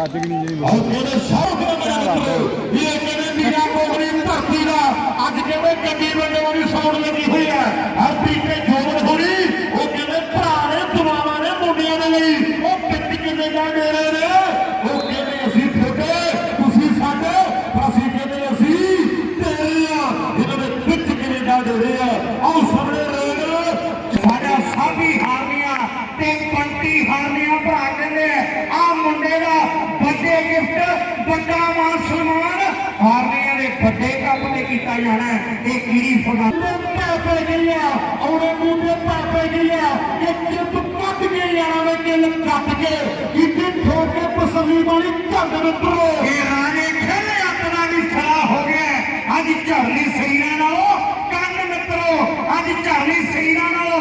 ਅੱਜ ਨਹੀਂ ਜੀ ਬਹੁਤ ਉਹਦੇ ਸ਼ੌਕ ਦਾ ਮੇਰਾ ਇਹ ਕਹਿੰਦੇ ਮੀਰਾ ਕੋਟਰੀ ਧਰਤੀ ਦਾ, ਅੱਜ ਕਹਿੰਦੇ ਗੱਡੀ ਵੱਲੋਂ ਵੀ ਸੌਣ ਲੱਗੀ ਗਿਫਟ ਵੱਡਾ ਮਾਨ ਸਨਮਾਨ ਹਾਰਨੀਆਂ ਦੇ ਵੱਡੇ ਕੱਪ ਤੇ ਕੀਤਾ ਜਾਣਾ ਹੈ। ਇਹ ਕੀੜੀ ਫਗਾ ਪੈ ਗਈ ਆ ਔਰੇ ਮੂੰਹ ਪੈ ਪੈ ਗਈ ਆ ਇਹ ਚਿੱਤ ਕੱਟ ਕੇ ਜਾਣਾ ਵੇ ਕਿਲ ਕੱਟ ਕੇ ਕਿਤੇ ਠੋਕ ਕੇ ਪਸੰਦੀ ਵਾਲੀ ਝੰਡ ਮਿੱਤਰੋ ਇਹ ਰਾਣੇ ਖੇਲੇ ਆਪਣਾ ਵੀ ਸਰਾ ਹੋ ਗਿਆ ਅੱਜ ਝਰਲੀ ਸਈਨਾ ਨਾਲੋਂ ਕੰਨ ਮਿੱਤਰੋ ਅੱਜ ਝਰਲੀ ਸਈਨਾ ਨਾਲੋਂ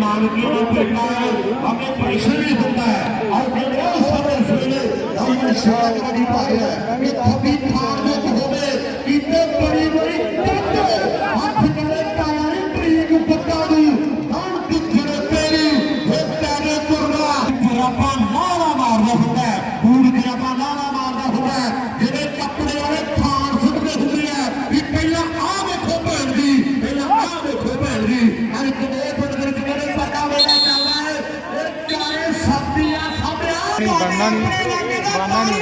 मां रुपये में देता है हमें पैसे भी देता है और बड़ा सारे फेरे हमने शादी पाया है ये कभी था ਸਾਹਮਣੇ ਨਹੀਂ, ਬਣਨਾ ਨਹੀਂ,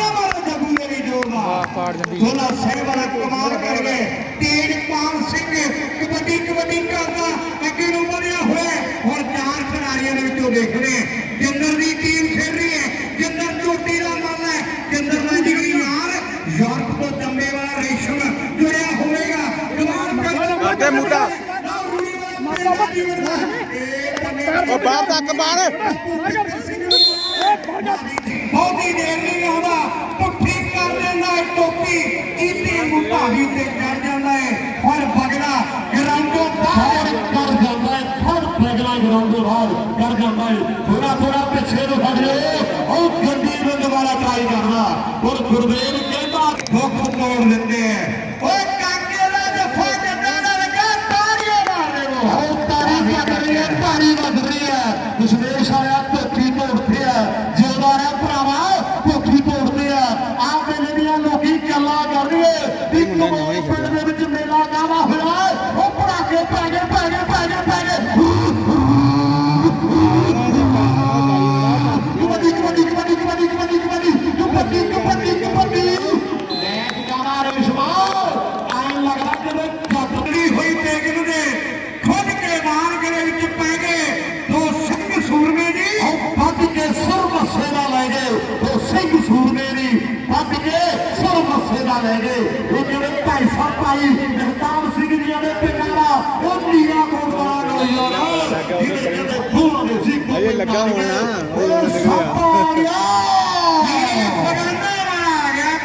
ਵਾਹ, ਪਾੜ ਜਾਂਦੀ। ਝੋਲਾ ਸਿੰਘ ਵਾਲਾ ਕਮਾਲ ਕਰ ਗਏ। ਤੇਜਪਾਲ ਸਿੰਘ ਕਬੱਡੀ ਕਬੱਡੀ ਕਰਦਾ ਅੱਗੇ ਨੂੰ ਵਧਿਆ ਹੋਇਆ। ਹੁਣ ਚਾਰ ਖਿਡਾਰੀਆਂ ਦੇ ਵਿੱਚੋਂ ਦੇਖਦੇ ਹਾਂ। ਜਿੰਦਰ ਦੀ ਟੀਮ ਖੇਡ ਰਹੀ ਹੈ। ਜਿੰਦਰ ਝੋਟੀ ਦਾ ਮਨ ਹੈ। ਜਿੰਦਰ ਦਾ ਜਿਗਰੀ ਯਾਰ ਯੂਰਪ ਤੋਂ ਜੰਮੇ ਵਾਲਾ ਰੇਸ਼ਮ ਜੁੜਿਆ ਹੋਵੇਗਾ। ਕਮਾਲ ਕਰ ਅੱਗੇ ਮੁੱਦਾ। ਉਹ ਬਾਹਰ ਤੱਕ ਬਾਹਰ। ਬਹੁਤੀ ਦੇਰ ਨਹੀਂ ਆਉਂਦਾ ਪੁੱਠੀ ਕਰ ਲੈਂਦਾ ਹੈ ਟੋਪੀ ਚੀਤੇ ਮੁੱਢਾ ਵੀ ਤੇ ਚੜ ਜਾਂਦਾ ਹੈ। ਪਰ ਬਗੜਾ ਗਰਾਊਂਡੋਂ ਬਾਹਰ। ਕਰ ਜਾਂਦਾ ਹੈ ਫੜ ਬਗੜਾ ਗਰਾਊਂਡੋਂ ਬਾਹਰ ਕਰ ਜਾਂਦਾ ਹੈ। ਥੋੜਾ ਥੋੜਾ ਪਿੱਛੇ ਨੂੰ ਫੜ ਲਿਓ। ਉਹ ਗੱਡੀ ਨੂੰ ਦੁਬਾਰਾ ਟਰਾਈ ਕਰਦਾ। ਔਰ ਗੁਰਦੇਵ ਕਹਿੰਦਾ ਦੁੱਖ ਤੋੜ ਦਿੰਦੇ ਹੈ। na, no? ਲੱਗਾ ਹੋਣਾ, ਉਹ ਨਿਕਲਿਆ।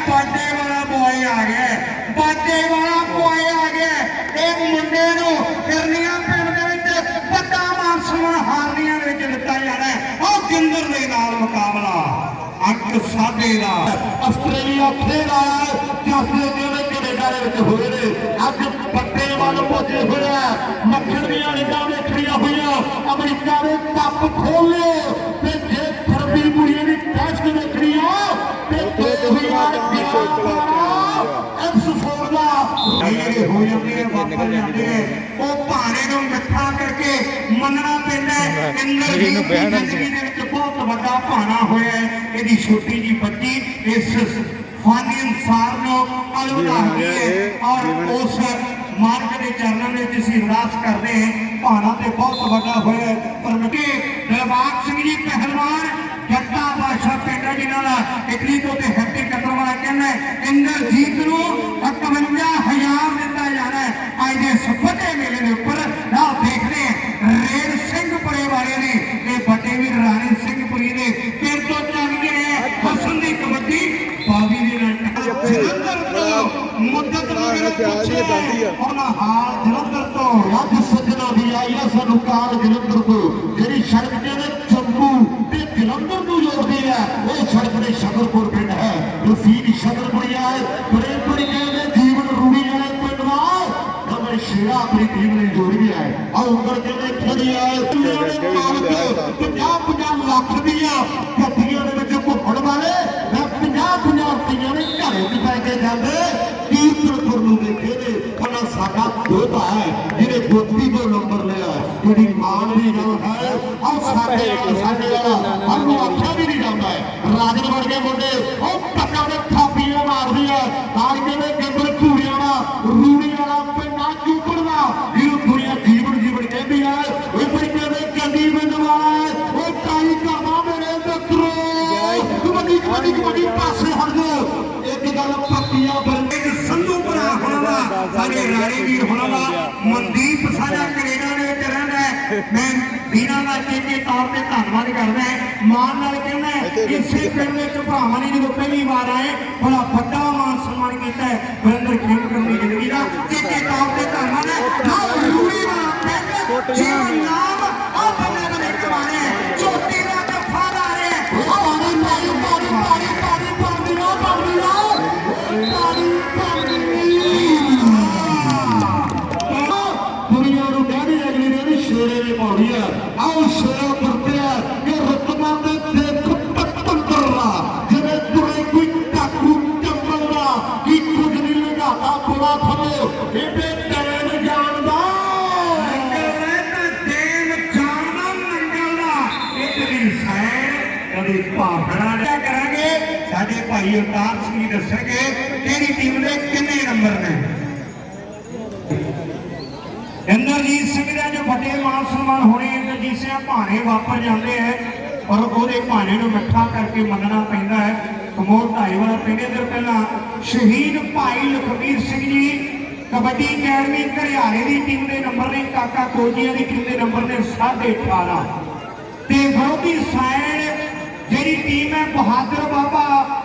ਬਾਜੇ ਵਾਲਾ ਬੋਏ ਆ ਗਿਆ ਬਾਜੇ ਵਾਲਾ ਬੋਏ ਆ ਗਿਆ ਇਹ ਮੁੰਡੇ ਨੂੰ ਕਿਰਨੀਆਂ ਪਿੰਡ ਦੇ ਵਿੱਚ ਵੱਡਾ ਮਾਨ ਸਨਮਾਨ ਹਾਰਨੀਆਂ ਦੇ ਵਿੱਚ ਦਿੱਤਾ ਜਾਣਾ। ਉਹ ਗਿੰਦਰ ਦੇ ਨਾਲ ਮੁਕਾਬਲਾ ਅੱਠ ਸਾਢੇ ਦਾ ਆਸਟ੍ਰੇਲੀਆ ਫੇਰ ਆਇਆ ਜਿਹੜੇ ਕੈਨੇਡਾ ਦੇ ਵਿੱਚ ਹੋਏ ਨੇ ਅੱਜ ਪੱਟੇ ਵੱਲ ਪਹੁੰਚੇ ਹੋਇਆ। ਮੱਖਣ ਦੀਆਂ ਰਿੰਗਾਂ ਵੇਖਣੀਆਂ ਹੋਈਆਂ। ਅਮਰੀਕਾ ਦੇ ਕੱਪ ਖੋਲੇ ਤੇ ਜੇ ਫਰਬੀ ਪੁਰੀਏ ਦੀ ਟੈਸਟ ਵੇਖਣੀ ਆ ਤੇ 2011 ਐਕਸ4 ਦਾ। ਇਹ ਹੋ ਜਾਂਦੇ ਨੇ ਵਾਪਰ ਜਾਂਦੇ ਨੇ। ਉਹ ਭਾਣੇ ਨੂੰ ਮਿੱਠਾ ਕਰਕੇ ਮੰਨਣਾ ਪੈਂਦਾ ਹੈ। ਇੰਦਰ ਜੀ ਦੀ ਬਹਿਣ ਬਹੁਤ ਵੱਡਾ ਭਾਣਾ ਹੋਇਆ ਇਹਦੀ ਛੋਟੀ ਜੀ ਬੱਚੀ ਇਸ ਫਾਨੀ ਇਨਸਾਰ ਨੂੰ ਅਲਵਿਦਾ ਹੁੰਦੀ ਹੈ ਔਰ ਉਸ ਮਾਲਕ ਦੇ ਚਰਨਾਂ ਵਿੱਚ ਅਸੀਂ ਅਰਦਾਸ ਕਰਦੇ ਹਾਂ ਭਾਣਾ ਤੇ ਬਹੁਤ ਵੱਡਾ ਹੋਇਆ ਹੈ ਪਰ ਮਿੱਠੇ ਦਿਲਬਾਗ ਸਿੰਘ ਜੀ ਪਹਿਲਵਾਨ ਜੱਟਾ ਬਾਸ਼ਾ ਪਿੰਡ ਹੈ ਜਿਨ੍ਹਾਂ ਦਾ ਇਟਲੀ ਤੋਂ ਤੇ ਹੈਪੀ ਕਤਰ ਵਾਲਾ ਕਹਿੰਦਾ ਹੈ, ਇੰਦਰਜੀਤ ਨੂੰ 51000 ਦਿੱਤਾ ਜਾਣਾ ਹੈ ਅੱਜ ਦੇ ਸੁਪਨੇ ਮੇਲੇ ਦੇ ਉੱਪਰ ਆਹ ਦੇਖਦੇ ਹਾਂ ਰੇਡ ਸਿੰਘਪੁਰੇ ਵਾਲੇ ਨੇ ਇਹ ਵੱਡੇ ਵੀਰ ਰਾਣੀ ਸਿੰਘਪੁਰੀ ਦੇ ਪਿੰਡ ਤੋਂ ਚੱਲ ਗਏ ਹੈ ਹਸਨ ਦੀ ਕਬੱਡੀ ਬਾਵੀ ਦੇ ਨਾਲ ਟੱਕਰ ਜਲੰਧਰ ਤੋਂ ਮੁੱਦਤ ਮਗਰ ਦੀ ਆ। ਉਹਨਾਂ ਹਾਲ ਜਲੰਧਰ ਤੋਂ ਅੱਜ ਸੱਜਣਾ ਦੀ ਆਈ ਆ ਸਾਨੂੰ ਕਾਰ ਜਲੰਧਰ ਤੋਂ। ਜਿਹੜੀ ਸੜਕ ਜਿਹੜੇ ਚੰਬੂ ਤੇ ਜਲੰਧਰ ਨੂੰ ਜੋੜਦੀ ਹੈ ਉਹ ਸੜਕ ਦੇ ਸ਼ਕਰਪੁਰ ਪਿੰਡ ਹੈ। ਰਫੀਕ ਸ਼ਕਰਪੁਰੀਆ ਹੈ ਪ੍ਰੇਮਪੁਰੀ ਕਹਿੰਦੇ ਜੀਵਨ ਰੂੜੀ ਵਾਲੇ ਪਿੰਡ ਦਾ। ਨੰਬਰ ਸ਼ੇਰਾ ਆਪਣੀ ਟੀਮ ਨੇ ਜੋੜੀ ਹੈ ਆ ਉਂਗਲ ਕਹਿੰਦੇ ਖੜੀ ਹੈ ਅੱਗੇ ਵੀ ਹੁੰਦੇ ਆ? ਸਾਥ। 50 50 ਲੱਖ ਦੀਆਂ ਗੱਡੀਆਂ ਹੈ ਜਿਹਨੇ ਗੋਤੀ ਤੋਂ ਨੰਬਰ ਲਿਆ। ਜਿਹੜੀ ਮਾਣ ਦੀ ਗੱਲ ਹੈ ਆਹ ਸਾਡੇ ਸਾਡੇ ਵਾਲਾ ਸਾਨੂੰ ਆਖਿਆ ਵੀ ਨਹੀਂ ਜਾਂਦਾ ਹੈ ਰਾਜਨ ਵਰਗੇ ਮੁੰਡੇ ਉਹ ਟੱਕਾ ਦੇ ਮੈਂ ਵੀਰਾਂ ਦਾ ਚੇਤੇ ਤੌਰ ਤੇ ਧੰਨਵਾਦ ਕਰਦਾ ਮਾਨ ਨਾਲ ਕਹਿੰਦਾ ਇਸੇ ਪਿੰਡ ਵਿੱਚ ਭਰਾਵਾਂ ਨੇ ਜਦੋਂ ਪਹਿਲੀ ਵਾਰ ਆਏ ਬੜਾ ਵੱਡਾ ਮਾਨ ਸਨਮਾਨ ਕੀਤਾ ਵਰਿੰਦਰ ਖੇਮਕਰ ਦੀ ਜ਼ਿੰਦਗੀ ਦਾ। ਚੇਤੇ ਤੌਰ ਤੇ ਧੰਨਵਾਦ ਹੈ। ਨਾਲ ਰੂੜੀ ਦਾ ਪਿੰਡ ਜੀਵਨ ਨਾਮ ਉਹ ਬੰਦੇ ਬਣੇ ਕਮਾਣੇ ਚੋਟੀ ਨੇ ਵੀ ਆ। ਆਓ ਸ਼ੇਰਾ ਵਰਤਿਆ ਕਿ ਰਤਨਾ ਦੇ ਦੇਖ ਪਤੰਦਰਾ ਜਿਵੇਂ ਤੁਰੇ ਕੋਈ ਟਾਕੂ ਚੰਬਲ ਦਾ, ਕੀ ਕੁਝ ਨਹੀਂ ਲਗਾਤਾ ਬੁਲਾ ਥਮੋ ਇਹਦੇ ਟੈਨ ਜਾਣਦਾ। ਕਦੇ ਭਾਖੜਾ ਕਰਾਂਗੇ। ਸਾਡੇ ਭਾਈ ਅਵਤਾਰ ਸਿੰਘ ਜੀ ਦੱਸਣਗੇ ਕਿਹੜੀ ਟੀਮ ਦੇ ਕਿੰਨੇ ਨੰਬਰ ਨੇ ਇੰਦਰਜੀਤ ਸਿੰਘ ਦਾ ਜੋ ਵੱਡੇ ਮਾਨ ਸਨਮਾਨ ਹੋਣੇ ਭਾਣੇ ਵਾਪਸ ਜਾਂਦੇ ਹੈ ਔਰ ਉਹਦੇ ਭਾਣੇ ਨੂੰ ਮਿੱਠਾ ਕਰਕੇ ਮੰਨਣਾ ਪੈਂਦਾ ਹੈ। ਕਮੋਰ ਢਾਈ ਵਾਲਾ ਪਿੰਡੇ ਪਹਿਲਾਂ ਸ਼ਹੀਦ ਭਾਈ ਲਖਵੀਰ ਸਿੰਘ ਜੀ, ਕਬੱਡੀ ਅਕੈਡਮੀ ਘਰਿਆਰੇ ਦੀ ਟੀਮ ਦੇ ਨੰਬਰ ਨੇ, ਕਾਕਾ ਕੋਜੀਆ ਦੀ ਟੀਮ ਦੇ ਨੰਬਰ ਨੇ 18.5 ਤੇ ਵਿਰੋਧੀ ਸਾਈਡ ਜਿਹੜੀ ਟੀਮ ਹੈ ਬਹਾਦਰ ਬਾਬਾ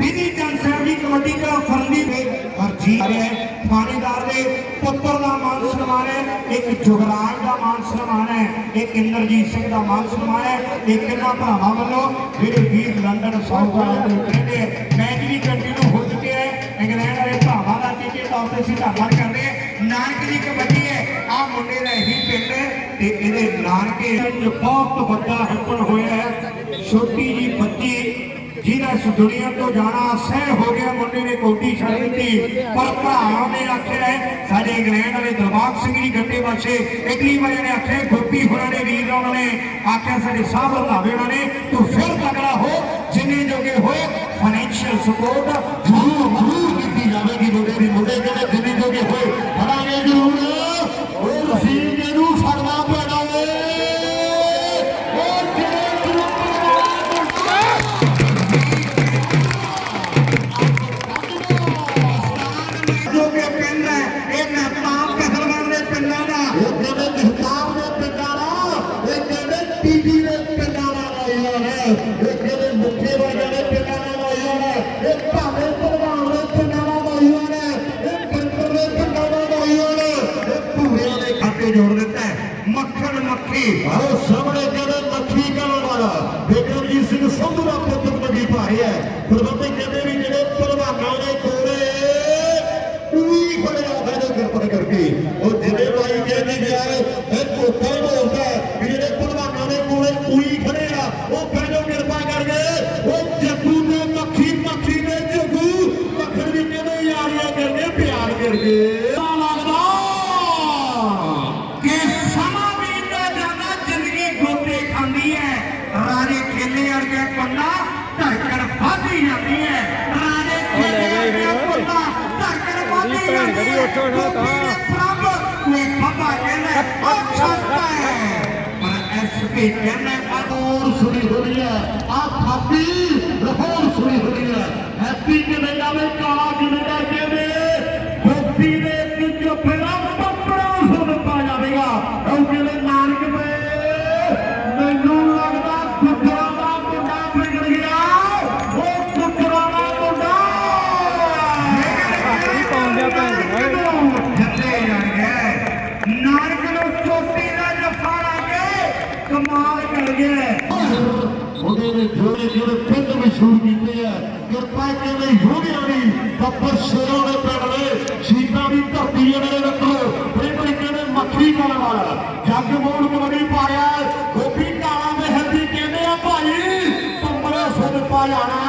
ਵਿਧੀ ਚੰਦ ਸਾਹਿਬ ਦੀ ਕਬੱਡੀ ਦਾ ਫਰੰਦੀ ਦੇ ਹਰਜੀਤ ਹੈ। ਥਾਣੇਦਾਰ ਦੇ ਪੁੱਤਰ ਦਾ ਮਾਨ ਸਨਮਾਨ ਹੈ, ਇੱਕ ਜੁਗਰਾਜ ਦਾ ਮਾਨ ਸਨਮਾਨ ਹੈ, ਇੱਕ ਇੰਦਰਜੀਤ ਸਿੰਘ ਦਾ ਮਾਨ ਸਨਮਾਨ ਹੈ, ਇੱਕ ਇਹਨਾਂ ਭਰਾਵਾਂ ਵੱਲੋਂ ਜਿਹੜੇ ਵੀਰ ਲੰਡਨ, ਸਾਊਥ ਵਾਲੇ ਦੇ ਕਹਿੰਦੇ ਮੈਚ ਵੀ ਕੰਟੀਨਿਊ ਹੋ ਚੁੱਕਿਆ ਹੈ। ਇੰਗਲੈਂਡ ਵਾਲੇ ਭਰਾਵਾਂ ਦਾ ਤੀਜੇ ਤੌਰ ਤੇ ਅਸੀਂ ਧੰਨਵਾਦ ਕਰਦੇ ਹਾਂ। ਨਾਨਕ ਦੀ ਕਬੱਡੀ ਹੈ। ਆ ਮੁੰਡੇ ਦਾ ਹੀ ਪਿੰਡ ਤੇ ਇਹਦੇ ਨਾਨਕੇ ਬਹੁਤ ਵੱਡਾ ਹੈਪਨ ਹੋਇਆ ਹੈ। ਛੋਟੀ ਜੀ ਬੱਚੀ ਜਿਹਦਾ ਇਸ ਦੁਨੀਆ ਤੋਂ ਜਾਣਾ ਸਹਿ ਹੋ ਗਿਆ ਮੁੰਡੇ ਨੇ ਕੋਟੀ ਛੱਡ ਦਿੱਤੀ। ਪਰ ਭਰਾਵਾਂ ਨੇ ਆਖਿਆ ਸਾਡੇ ਇੰਗਲੈਂਡ ਵਾਲੇ ਦਰਬਾਗ ਸਿੰਘ ਜੀ ਗੱਡੇ ਪਾਸੇ ਇਟਲੀ ਵਾਲਿਆਂ ਨੇ ਆਖਿਆ ਗੋਪੀ ਹੋਰਾਂ ਨੇ ਵੀਰ ਉਹਨਾਂ ਨੇ ਆਖਿਆ ਸਾਡੇ ਸਾਹ ਰੰਧਾਵੇ ਉਹਨਾਂ ਨੇ ਤੂੰ ਫਿਰ ਤਗੜਾ ਹੋ ਜਿੰਨੇ ਜੋਗੇ ਹੋਏ ਫਾਈਨੈਂਸ਼ੀਅਲ ਸਪੋਰਟ ਜ਼ਰੂਰ ਜ਼ਰੂਰ ਕੀਤੀ ਜਾਵੇਗੀ ਮੁੰਡੇ ਦੀ ਮੁੰਡੇ ਕਹਿੰਦੇ ਜਿੰਨੀ ਜੋਗੇ ਹੋਏ। ਰਿਹਾ ਹੈ ਗੁਰਬੰਦੇ ਕਹਿੰਦੇ ਵੀ ਜਿਹੜੇ ਪਹਿਲਵਾਨਾਂ ਦੇ ਕੋਲੇ ਕੋਈ ਖੜੇ ਆ ਗਏ ਕਿਰਪਾ ਕਰਕੇ। ਉਹ ਜਿਹੜੇ ਭਾਈ ਕਹਿੰਦੇ ਯਾਰ ਨਾ ਤਾਂ। ਪ੍ਰਭ ਕੋਈ ਬਾਬਾ ਕਹਿੰਦਾ ਉਹ ਛੱਡਦਾ ਹੈ। ਪਰ ਐਸਪੀ ਕਹਿੰਦਾ ਹੋਰ ਸੁਣੀ ਹੋਣੀ ਹੈ ਆ ਥਾਪੀ ਲਾਹੌਰ ਸੁਣੀ ਹੋਣੀ ਹੈ ਹੈਪੀ ਕਿਵੇਂ ਜਾਵੇ ਕਾਲਾ ਮਸ਼ਹੂਰ ਕੀਤੇ ਆ। ਕਿਰਪਾ ਕਹਿੰਦੇ ਯੋਗਿਆਂ ਦੀ ਬੱਬਰ ਸ਼ੇਰੋਂ ਦੇ ਪਿੰਡ ਦੇ ਸ਼ੀਤਾਂ ਦੀ ਧਰਤੀ ਜਿਹੜੇ ਰੱਖੋ। ਬੜੇ ਬੜੇ ਕਹਿੰਦੇ ਮੱਖੀ ਕਾਲਾ ਵਾਲਾ। ਜੱਗ ਮੋੜ ਕਬੜੀ ਪਾਇਆ। ਗੋਪੀ ਕਾਲਾ ਮਹਿਰ ਦੀ ਕਹਿੰਦੇ ਆ ਭਾਈ ਪੰਬਰੇ ਸੁਣ ਪਾ ਜਾਣਾ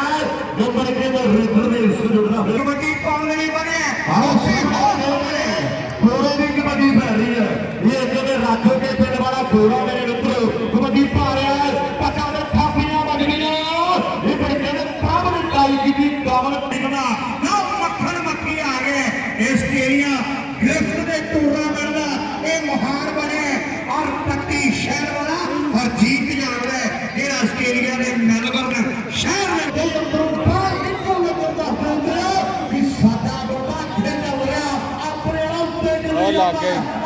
ਨੰਬਰ ਕਹਿੰਦੇ ਰਿਦਰ ਦੇ ਇਸ ਜੁੜਦਾ ਹੋਇਆ ਕਬੱਡੀ ਪਾਉਣ ਲਈ ਬਣਿਆ? ਆਓ ਕੋਰੇ ਦੀ ਕਬੱਡੀ ਪੈ ਰਹੀ ਹੈ। ਇਹ ਕਹਿੰਦੇ ਰੱਖ ਕੇ ਪਿੰਡ ਵਾਲਾ ਕੋਰਾ game.